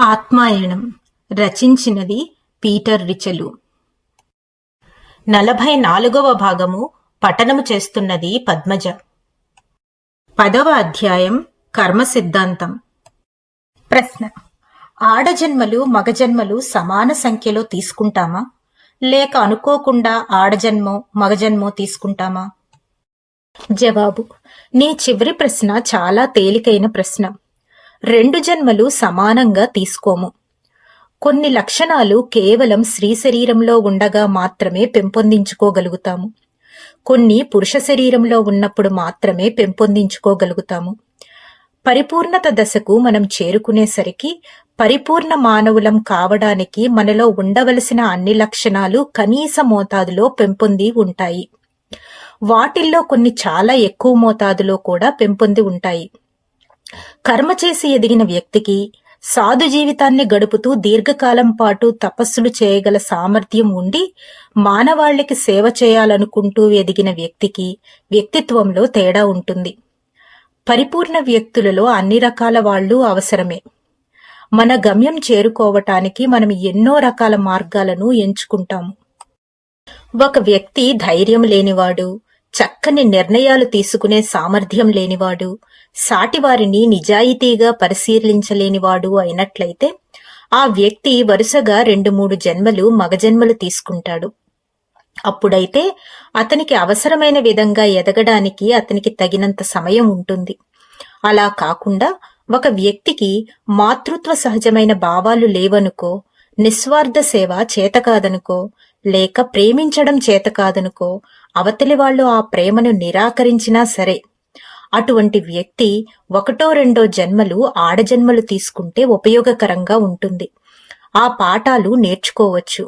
ఆత్మాయణం రచించినది Peter రిచలు. నలభై నాలుగవ భాగము పఠనము చేస్తున్నది పద్మజ. పదవ అధ్యాయం కర్మ సిద్ధాంతం. ప్రశ్న. ఆడజన్మలు మగజన్మలు సమాన సంఖ్యలో తీసుకుంటామా? లేక అనుకోకుండా ఆడజన్మో మగజన్మో తీసుకుంటామా? జవాబు. నీ చివరి ప్రశ్న చాలా తేలికైన ప్రశ్న. రెండు జన్మలు సమానంగా తీసుకోము. కొన్ని లక్షణాలు కేవలం స్త్రీ శరీరంలో ఉండగా మాత్రమే పెంపొందించుకోగలుగుతాము. కొన్ని పురుష శరీరంలో ఉన్నప్పుడు మాత్రమే పెంపొందించుకోగలుగుతాము. పరిపూర్ణత దశకు మనం చేరుకునేసరికి పరిపూర్ణ మానవులం కావడానికి మనలో ఉండవలసిన అన్ని లక్షణాలు కనీస మోతాదులో పెంపొంది ఉంటాయి. వాటిల్లో కొన్ని చాలా ఎక్కువ మోతాదులో కూడా పెంపొంది ఉంటాయి. కర్మ చేసి ఎదిగిన వ్యక్తికి సాధు జీవితాన్ని గడుపుతూ దీర్ఘకాలం పాటు తపస్సులు చేయగల సామర్థ్యం ఉండి మానవాళ్ళకి సేవ చేయాలనుకుంటూ ఎదిగిన వ్యక్తికి వ్యక్తిత్వంలో తేడా ఉంటుంది. పరిపూర్ణ వ్యక్తులలో అన్ని రకాల వాళ్ళు అవసరమే. మన గమ్యం చేరుకోవటానికి మనం ఎన్నో రకాల మార్గాలను ఎంచుకుంటాము. ఒక వ్యక్తి ధైర్యం లేనివాడు చక్కని నిర్ణయాలు తీసుకునే సామర్థ్యం లేనివాడు సాటివారిని నిజాయితీగా పరిశీలించలేనివాడు అయినట్లయితే ఆ వ్యక్తి వరుసగా రెండు మూడు జన్మలు మగజన్మలు తీసుకుంటాడు. అప్పుడైతే అతనికి అవసరమైన విధంగా ఎదగడానికి అతనికి తగినంత సమయం ఉంటుంది. అలా కాకుండా ఒక వ్యక్తికి మాతృత్వ సహజమైన భావాలు లేవనుకో నిస్వార్థ సేవ చేత కాదనుకో లేక ప్రేమించడం చేత కాదనుకో అవతలి వాళ్ళు ఆ ప్రేమను నిరాకరించినా సరే అటువంటి వ్యక్తి ఒకటో రెండో జన్మలు ఆడజన్మలు తీసుకుంటే ఉపయోగకరంగా ఉంటుంది. ఆ పాఠాలు నేర్చుకోవచ్చు.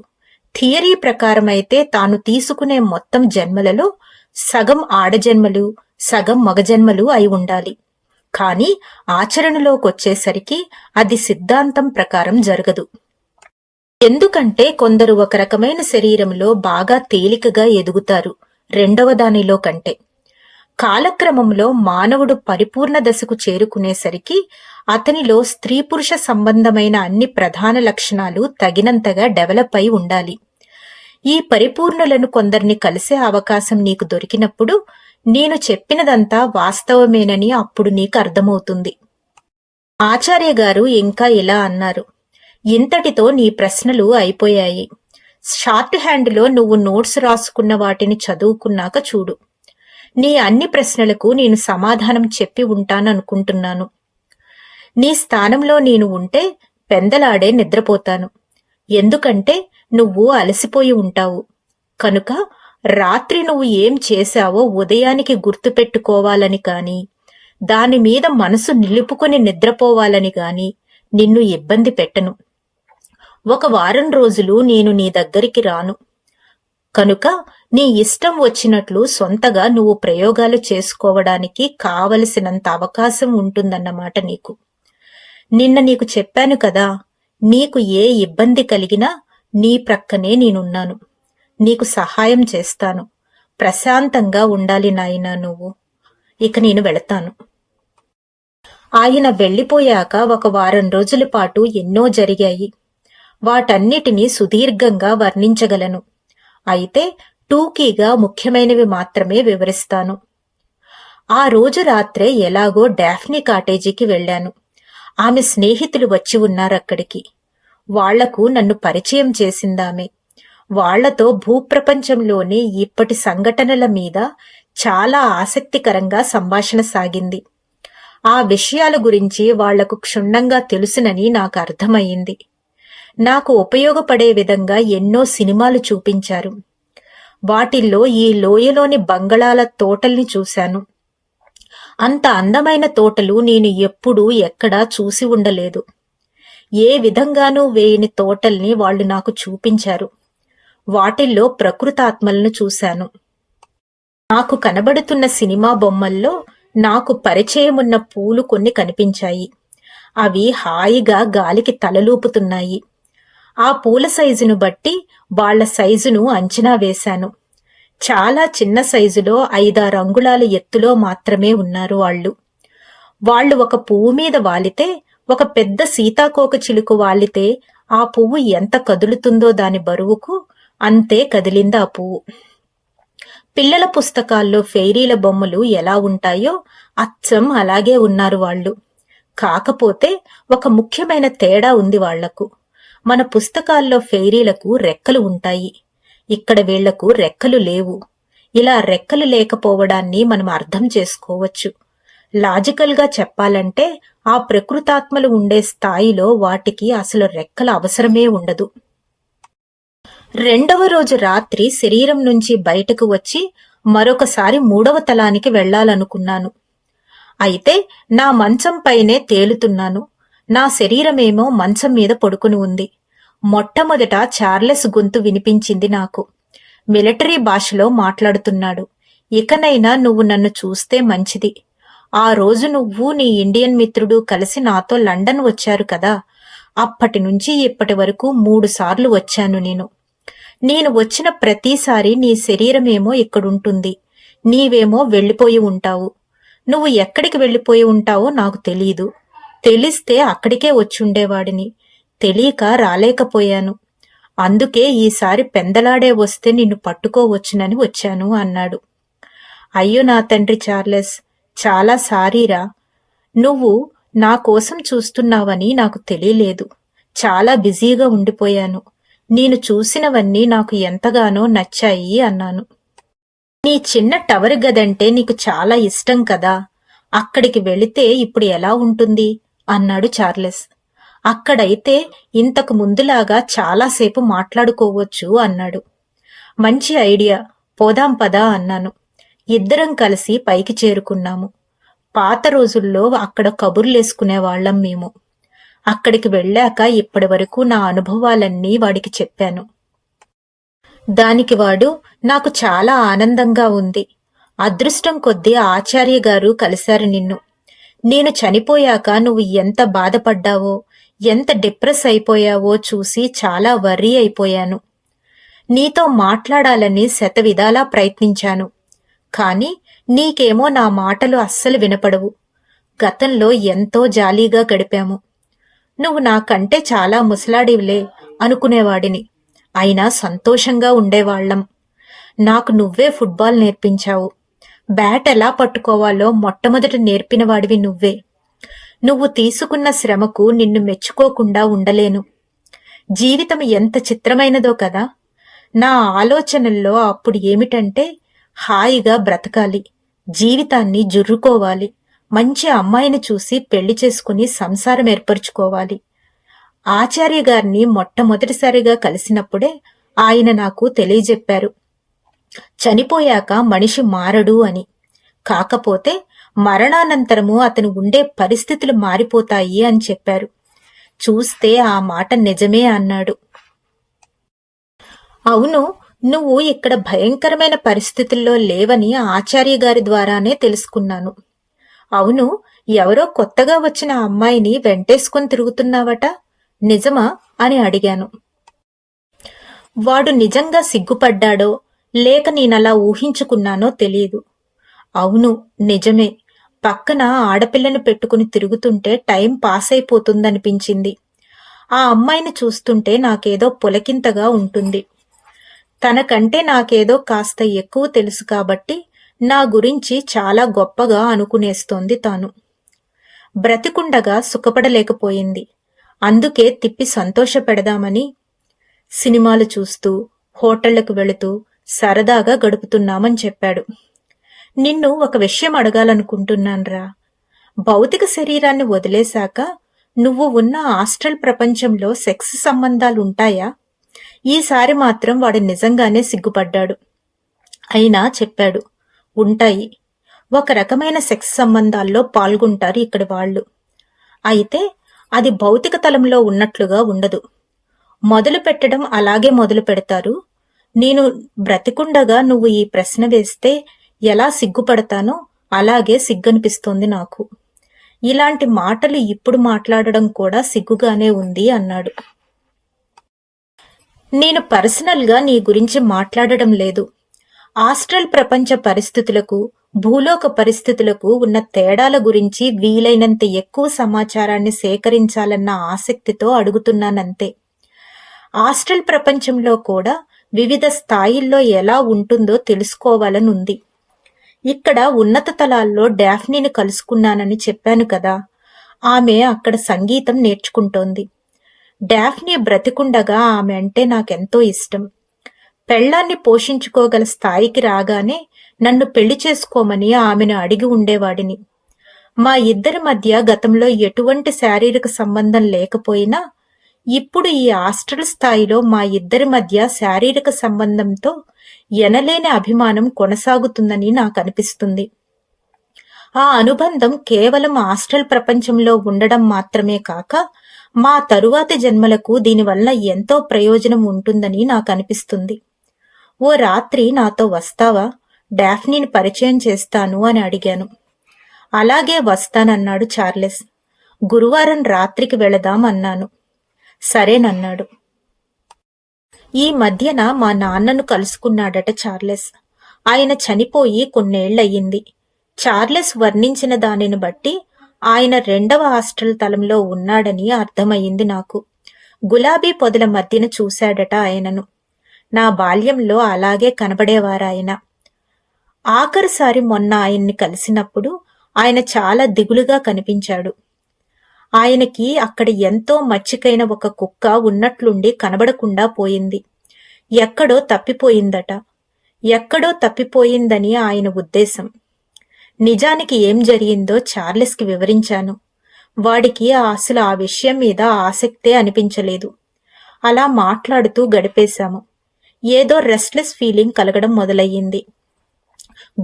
థియరీ ప్రకారం అయితే తాను తీసుకునే మొత్తం జన్మలలో సగం ఆడజన్మలు సగం మగజన్మలు అయి ఉండాలి. కానీ ఆచరణలోకొచ్చేసరికి అది సిద్ధాంతం ప్రకారం జరగదు. ఎందుకంటే కొందరు ఒక రకమైన శరీరంలో బాగా తేలికగా ఎదుగుతారు. రెండవ దానిలో కంటే. కాలక్రమంలో మానవుడు పరిపూర్ణ దశకు చేరుకునేసరికి అతనిలో స్త్రీ పురుష సంబంధమైన అన్ని ప్రధాన లక్షణాలు తగినంతగా డెవలప్ అయి ఉండాలి. ఈ పరిపూర్ణులను కొందరిని కలిసే అవకాశం నీకు దొరికినప్పుడు నేను చెప్పినదంతా వాస్తవమేనని అప్పుడు నీకు అర్థమవుతుంది. ఆచార్య గారు ఇంకా ఇలా అన్నారు. ఇంతటితో నీ ప్రశ్నలు అయిపోయాయి. షార్ట్ హ్యాండ్లో నువ్వు నోట్స్ రాసుకున్న వాటిని చదువుకున్నాక చూడు. నీ అన్ని ప్రశ్నలకు నేను సమాధానం చెప్పి ఉంటాననుకుంటున్నాను. నీ స్థానంలో నేను ఉంటే పెందలాడే నిద్రపోతాను. ఎందుకంటే నువ్వు అలసిపోయి ఉంటావు. కనుక రాత్రి నువ్వు ఏం చేశావో ఉదయానికి గుర్తుపెట్టుకోవాలని కాని దాని మీద మనసు నిలుపుకొని నిద్రపోవాలని గాని నిన్ను ఇబ్బంది పెట్టను. ఒక వారం రోజులు నేను నీ దగ్గరికి రాను. కనుక నీ ఇష్టం వచ్చినట్లు సొంతగా నువ్వు ప్రయోగాలు చేసుకోవడానికి కావలసినంత అవకాశం ఉంటుందన్నమాట నీకు. నిన్న నీకు చెప్పాను కదా నీకు ఏ ఇబ్బంది కలిగినా నీ ప్రక్కనే నేనున్నాను. నీకు సహాయం చేస్తాను. ప్రశాంతంగా ఉండాలి నాయనా నువ్వు. ఇక నేను వెళతాను. ఆయన వెళ్ళిపోయాక ఒక వారం రోజుల పాటు ఎన్నో జరిగాయి. వాటన్నిటినీ సుదీర్ఘంగా వర్ణించగలను. అయితే టూకీగా ముఖ్యమైనవి మాత్రమే వివరిస్తాను. ఆ రోజు రాత్రే ఎలాగో డాఫ్నీ కాటేజీకి వెళ్ళాను. ఆమె స్నేహితులు వచ్చి ఉన్నారక్కడికి. వాళ్ళకు నన్ను పరిచయం చేసిందామె. వాళ్ళతో భూప్రపంచంలోని ఇప్పటి సంఘటనల మీద చాలా ఆసక్తికరంగా సంభాషణ సాగింది. ఆ విషయాల గురించి వాళ్ళకు క్షుణ్ణంగా తెలుసునని నాకు అర్థమయ్యింది. నాకు ఉపయోగపడే విధంగా ఎన్నో సినిమాలు చూపించారు. వాటిల్లో ఈ లోయలోని బంగళాల తోటల్ని చూశాను. అంత అందమైన తోటలు నేను ఎప్పుడూ ఎక్కడా చూసి ఉండలేదు. ఏ విధంగానూ వేయని తోటల్ని వాళ్ళు నాకు చూపించారు. వాటిల్లో ప్రకృతాత్మలను చూశాను. నాకు కనబడుతున్న సినిమా బొమ్మల్లో నాకు పరిచయమున్న పూలు కొన్ని కనిపించాయి. అవి హాయిగా గాలికి తలలూపుతున్నాయి. ఆ పూల సైజును బట్టి వాళ్ళ సైజును అంచనా వేశాను. చాలా చిన్న సైజులో ఐదారు అంగుళాల ఎత్తులో మాత్రమే ఉన్నారు వాళ్ళు. వాళ్ళు ఒక పువ్వు మీద వాలితే ఒక పెద్ద సీతాకోక చిలుకు వాలితే ఆ పువ్వు ఎంత కదులుతుందో దాని బరువుకు అంతే కదిలింది ఆ పువ్వు. పిల్లల పుస్తకాల్లో ఫెయిరీల బొమ్మలు ఎలా ఉంటాయో అచ్చం అలాగే ఉన్నారు వాళ్ళు. కాకపోతే ఒక ముఖ్యమైన తేడా ఉంది వాళ్ళకు. మన పుస్తకాల్లో ఫెయిరీలకు రెక్కలు ఉంటాయి. ఇక్కడ వీళ్ళకు రెక్కలు లేవు. ఇలా రెక్కలు లేకపోవడాన్ని మనం అర్థం చేసుకోవచ్చు. లాజికల్గా చెప్పాలంటే ఆ ప్రకృతాత్మలు ఉండే స్థాయిలో వాటికి అసలు రెక్కల అవసరమే ఉండదు. రెండవ రోజు రాత్రి శరీరం నుంచి బయటకు వచ్చి మరొకసారి మూడవ తలానికి వెళ్ళాలనుకున్నాను అయితే నా మంచం పైనే తేలుతున్నాను. నా శరీరమేమో మంచం మీద పడుకుని ఉంది. మొట్టమొదట చార్లెస్ గొంతు వినిపించింది నాకు. మిలిటరీ భాషలో మాట్లాడుతున్నాడు. ఇకనైనా నువ్వు నన్ను చూస్తే మంచిది. ఆ రోజు నువ్వు నీ ఇండియన్ మిత్రుడు కలిసి నాతో లండన్ వచ్చారు కదా. అప్పటి నుంచి ఇప్పటి వరకు మూడు సార్లు వచ్చాను నేను. నేను వచ్చిన ప్రతిసారి నీ శరీరమేమో ఇక్కడుంటుంది. నీవేమో వెళ్ళిపోయి ఉంటావు. నువ్వు ఎక్కడికి వెళ్ళిపోయి ఉంటావో నాకు తెలియదు తెలిస్తే అక్కడికే వచ్చుండేవాడిని. తెలియక రాలేకపోయాను. అందుకే ఈసారి పెందలాడే వస్తే నిన్ను పట్టుకోవచ్చునని వచ్చాను అన్నాడు. అయ్యో నా తండ్రి చార్లెస్ చాలా సారీరా. నువ్వు నా కోసం చూస్తున్నావని నాకు తెలియలేదు. చాలా బిజీగా ఉండిపోయాను. నేను చూసినవన్నీ నాకు ఎంతగానో నచ్చాయి అన్నాను. నీ చిన్న టవర్ గదంటే నీకు చాలా ఇష్టం కదా. అక్కడికి వెళితే ఇప్పుడు ఎలా ఉంటుంది? అన్నాడు చార్లెస్. అక్కడైతే ఇంతకు ముందులాగా చాలాసేపు మాట్లాడుకోవచ్చు అన్నాడు. మంచి ఐడియా పోదాం పదా అన్నాను. ఇద్దరం కలిసి పైకి చేరుకున్నాము. పాత రోజుల్లో అక్కడ కబుర్లేసుకునే వాళ్ళం మేము. అక్కడికి వెళ్ళాక ఇప్పటి వరకు నా అనుభవాలన్నీ వాడికి చెప్పాను. దానికి వాడు నాకు చాలా ఆనందంగా ఉంది. అదృష్టం కొద్దీ ఆచార్య గారు కలిశారు నిన్ను. నేను చనిపోయాక నువ్వు ఎంత బాధపడ్డావో ఎంత డిప్రెస్ అయిపోయావో చూసి చాలా వర్రీ అయిపోయాను. నీతో మాట్లాడాలని శతవిధాలా ప్రయత్నించాను. కాని నీకేమో నా మాటలు అస్సలు వినపడవు. గతంలో ఎంతో జాలీగా గడిపాము. నువ్వు నాకంటే చాలా ముసలాడివిలే అనుకునేవాడిని. అయినా సంతోషంగా ఉండేవాళ్ళం నాకు నువ్వే ఫుట్బాల్ నేర్పించావు. బ్యాట్ ఎలా పట్టుకోవాలో మొట్టమొదట నేర్పినవాడివి నువ్వే. నువ్వు తీసుకున్న శ్రమకు నిన్ను మెచ్చుకోకుండా ఉండలేను. జీవితం ఎంత చిత్రమైనదో కదా. నా ఆలోచనల్లో అప్పుడు ఏమిటంటే హాయిగా బ్రతకాలి జీవితాన్ని జుర్రుకోవాలి మంచి అమ్మాయిని చూసి పెళ్ళి చేసుకుని సంసారం ఏర్పరచుకోవాలి. ఆచార్య గారిని మొట్టమొదటిసారిగా కలిసినప్పుడే ఆయన నాకు తెలియజెప్పారు. చనిపోయాక మనిషి మారడు అని. కాకపోతే మరణానంతరము అతను ఉండే పరిస్థితులు మారిపోతాయి అని చెప్పారు. చూస్తే ఆ మాట నిజమే అన్నాడు. అవును నువ్వు ఇక్కడ భయంకరమైన పరిస్థితుల్లో లేవని ఆచార్య గారి ద్వారానే తెలుసుకున్నాను. అవును ఎవరో కొత్తగా వచ్చిన అమ్మాయిని వెంటేసుకొని తిరుగుతున్నావట? నిజమా? అని అడిగాను. వాడు నిజంగా సిగ్గుపడ్డాడో లేక నేనలా ఊహించుకున్నానో తెలియదు అవును నిజమే. పక్కన ఆడపిల్లను పెట్టుకుని తిరుగుతుంటే టైం పాస్ అయిపోతుందనిపించింది ఆ అమ్మాయిని చూస్తుంటే నాకేదో పులకింతగా ఉంటుంది. తనకంటే నాకేదో కాస్త ఎక్కువ తెలుసు కాబట్టి నా గురించి చాలా గొప్పగా అనుకునేస్తోంది తాను. బ్రతికుండగా సుఖపడలేకపోయింది. అందుకే తిప్పి సంతోషపెడదామని సినిమాలు చూస్తూ హోటళ్ళకు వెళుతూ సరదాగా గడుపుతున్నామని చెప్పాడు. నిన్ను ఒక విషయం అడగాలనుకుంటున్నాన్రా. భౌతిక శరీరాన్ని వదిలేశాక నువ్వు ఉన్న ఆస్ట్రల్ ప్రపంచంలో సెక్స్ సంబంధాలు ఉంటాయా ఈసారి మాత్రం వాడు నిజంగానే సిగ్గుపడ్డాడు. అయినా చెప్పాడు ఉంటాయి. ఒక రకమైన సెక్స్ సంబంధాల్లో పాల్గొంటారు ఇక్కడి వాళ్ళు. అయితే అది భౌతిక తలంలో ఉన్నట్లుగా ఉండదు. మొదలు పెట్టడం అలాగే మొదలు పెడతారు నేను బ్రతికుండగా నువ్వు ఈ ప్రశ్న వేస్తే ఎలా సిగ్గుపడతానో అలాగే సిగ్గనిపిస్తోంది నాకు. ఇలాంటి మాటలు ఇప్పుడు మాట్లాడడం కూడా సిగ్గుగానే ఉంది అన్నాడు. నేను పర్సనల్గా నీ గురించి మాట్లాడడం లేదు. ఆస్ట్రల్ ప్రపంచ పరిస్థితులకు భూలోక పరిస్థితులకు ఉన్న తేడాల గురించి వీలైనంత ఎక్కువ సమాచారాన్ని సేకరించాలన్న ఆసక్తితో అడుగుతున్నానంతే. ఆస్ట్రల్ ప్రపంచంలో కూడా వివిధ స్థాయిల్లో ఎలా ఉంటుందో తెలుసుకోవాలనుంది. ఇక్కడ ఉన్నత తలాల్లో డాఫ్నీని కలుసుకున్నానని చెప్పాను కదా. ఆమె అక్కడ సంగీతం నేర్చుకుంటోంది. డాఫ్నీ బ్రతికుండగా ఆమె అంటే నాకెంతో ఇష్టం. పెళ్ళాన్ని పోషించుకోగల స్థాయికి రాగానే నన్ను పెళ్ళి చేసుకోమని ఆమెను అడిగి ఉండేవాడిని. మా ఇద్దరి మధ్య గతంలో ఎటువంటి శారీరక సంబంధం లేకపోయినా ఇప్పుడు ఈ హాస్టల్ స్థాయిలో మా ఇద్దరి మధ్య శారీరక సంబంధంతో ఎనలేని అభిమానం కొనసాగుతుందని నాకు అనిపిస్తుంది ఆ అనుబంధం కేవలం హాస్టల్ ప్రపంచంలో ఉండడం మాత్రమే కాక మా తరువాతి జన్మలకు దీనివల్ల ఎంతో ప్రయోజనం ఉంటుందని నాకు అనిపిస్తుంది ఓ రాత్రి నాతో వస్తావా? డాఫ్నీని పరిచయం చేస్తాను అని అడిగాను. అలాగే వస్తానన్నాడు చార్లెస్. గురువారం రాత్రికి వెళదాం అన్నాను సరేనన్నాడు ఈ మధ్యన మా నాన్నను కలుసుకున్నాడట చార్లెస్. ఆయన చనిపోయి కొన్నేళ్ళయ్యింది. చార్లెస్ వర్ణించిన దానిని బట్టి ఆయన రెండవ హాస్టల్ తలంలో ఉన్నాడని అర్థమయ్యింది నాకు. గులాబీ పొదల మధ్యన చూశాడట ఆయనను. నా బాల్యంలో అలాగే కనబడేవారాయన. ఆఖరిసారి మొన్న ఆయన్ని కలిసినప్పుడు ఆయన చాలా దిగులుగా కనిపించాడు. ఆయనకి అక్కడ ఎంతో మచ్చికైన ఒక కుక్క ఉన్నట్లుండి కనబడకుండా పోయింది. ఎక్కడో తప్పిపోయిందట. ఎక్కడో తప్పిపోయిందని ఆయన ఉద్దేశం. నిజానికి ఏం జరిగిందో చార్లెస్కి వివరించాను. వాడికి అసలు ఆ విషయం మీద ఆసక్తే అనిపించలేదు. అలా మాట్లాడుతూ గడిపేశాము. ఏదో రెస్ట్లెస్ ఫీలింగ్ కలగడం మొదలయ్యింది.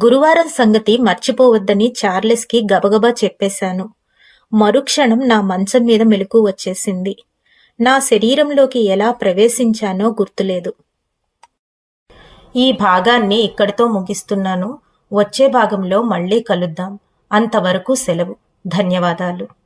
గురువారం సంగతి మర్చిపోవద్దని చార్లెస్కి గబగబా చెప్పేశాను. మరుక్షణం నా మంచం మీద మెలకు వచ్చేసింది. నా శరీరంలోకి ఎలా ప్రవేశించానో గుర్తులేదు. ఈ భాగాన్ని ఇక్కడితో ముగిస్తున్నాను. వచ్చే భాగంలో మళ్ళీ కలుద్దాం. అంతవరకు సెలవు. ధన్యవాదాలు.